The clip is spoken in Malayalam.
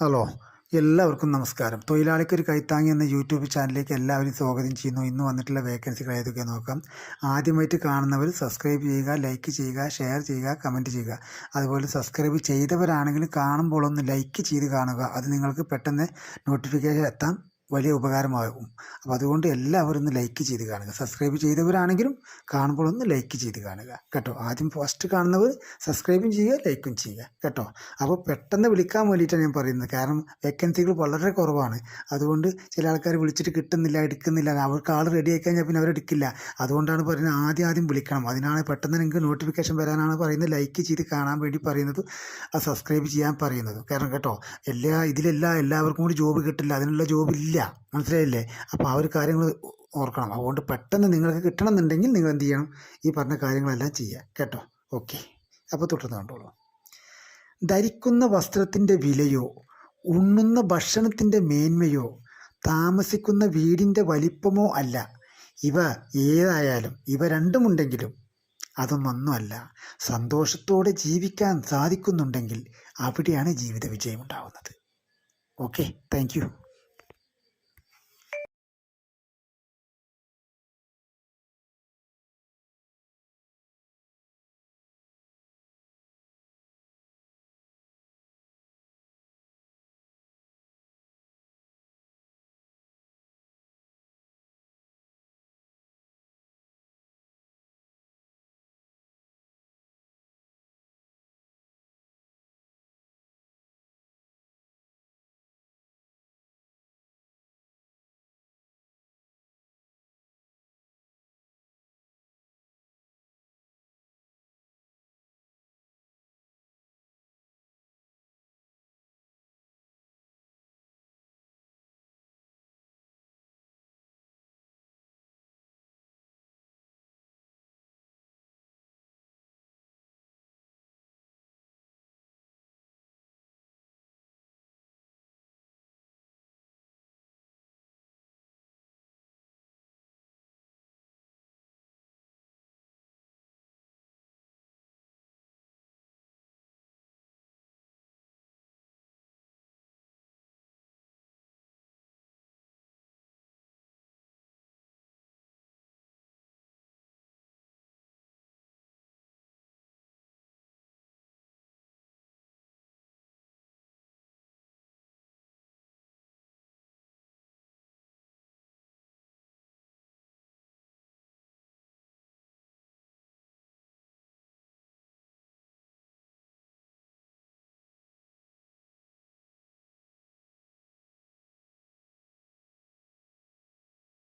ഹലോ എല്ലാവർക്കും നമസ്കാരം. തൊഴിലാളിക്കൊരു കൈത്താങ്ങി എന്ന യൂട്യൂബ് ചാനലിലേക്ക് എല്ലാവരും സ്വാഗതം ചെയ്യുന്നു. ഇന്ന് വന്നിട്ടുള്ള വേക്കൻസികൾ ഏതൊക്കെ നോക്കാം. ആദ്യമായിട്ട് കാണുന്നവർ സബ്സ്ക്രൈബ് ചെയ്യുക ലൈക്ക് ചെയ്യുക ഷെയർ ചെയ്യുക കമന്റ് ചെയ്യുക. അതുപോലെ സബ്സ്ക്രൈബ് ചെയ്തവരാണെങ്കിൽ കാണുമ്പോൾ ഒന്ന് ലൈക്ക് ചെയ്ത് കാണുക. അത് നിങ്ങൾക്ക് പെട്ടെന്ന് നോട്ടിഫിക്കേഷൻ എത്താൻ വലിയ ഉപകാരമാകും. അപ്പോൾ അതുകൊണ്ട് എല്ലാവരും ഒന്ന് ലൈക്ക് ചെയ്ത് കാണുക. സബ്സ്ക്രൈബ് ചെയ്തവരാണെങ്കിലും കാണുമ്പോൾ ഒന്ന് ലൈക്ക് ചെയ്ത് കാണുക. കേട്ടോ? ആദ്യം ഫസ്റ്റ് കാണുന്നവർ സബ്സ്ക്രൈബും ചെയ്യുക ലൈക്കും ചെയ്യുക. കേട്ടോ? അപ്പോൾ പെട്ടെന്ന് വിളിക്കാൻ വേണ്ടിയിട്ടാണ് ഞാൻ പറയുന്നത്. കാരണം വേക്കൻസികൾ വളരെ കുറവാണ്. അതുകൊണ്ട് ചില ആൾക്കാർ വിളിച്ചിട്ട് കിട്ടുന്നില്ല എടുക്കുന്നില്ല. അവർക്ക് ആൾ റെഡി ആയി കഴിഞ്ഞാൽ പിന്നെ അവരെടുക്കില്ല അതുകൊണ്ടാണ് പറയുന്നത് ആദ്യം ആദ്യം വിളിക്കണം. അതിനാണ് പെട്ടെന്ന് നിങ്ങൾക്ക് നോട്ടിഫിക്കേഷൻ വരാനാണ് പറയുന്നത്. ലൈക്ക് ചെയ്ത് കാണാൻ വേണ്ടി പറയുന്നത്. സബ്സ്ക്രൈബ് ചെയ്യാൻ പറയുന്നത്. കാരണം കേട്ടോ എല്ലാ ഇതിലെല്ലാം എല്ലാവർക്കും കൂടി ജോബ് കിട്ടില്ല. അതിനുള്ള ജോബ് ഇല്ല. മനസ്സിലായില്ലേ? അപ്പോൾ ആ ഒരു കാര്യങ്ങൾ ഓർക്കണം. അതുകൊണ്ട് പെട്ടെന്ന് നിങ്ങൾക്ക് കിട്ടണമെന്നുണ്ടെങ്കിൽ നിങ്ങൾ എന്ത് ചെയ്യണം? ഈ പറഞ്ഞ കാര്യങ്ങളെല്ലാം ചെയ്യുക. കേട്ടോ? ഓക്കെ. അപ്പോൾ തുടർന്ന് കണ്ടോളൂ. ധരിക്കുന്ന വസ്ത്രത്തിന്റെ വിലയോ ഉണ്ണുന്ന ഭക്ഷണത്തിന്റെ മേന്മയോ താമസിക്കുന്ന വീടിന്റെ വലിപ്പമോ അല്ല. ഇവ ഏതായാലും ഇവ രണ്ടുമുണ്ടെങ്കിലും അതൊന്നൊന്നുമല്ല. സന്തോഷത്തോടെ ജീവിക്കാൻ സാധിക്കുന്നുണ്ടെങ്കിൽ അവിടെയാണ് ജീവിത വിജയം ഉണ്ടാവുന്നത്. ഓക്കെ. താങ്ക്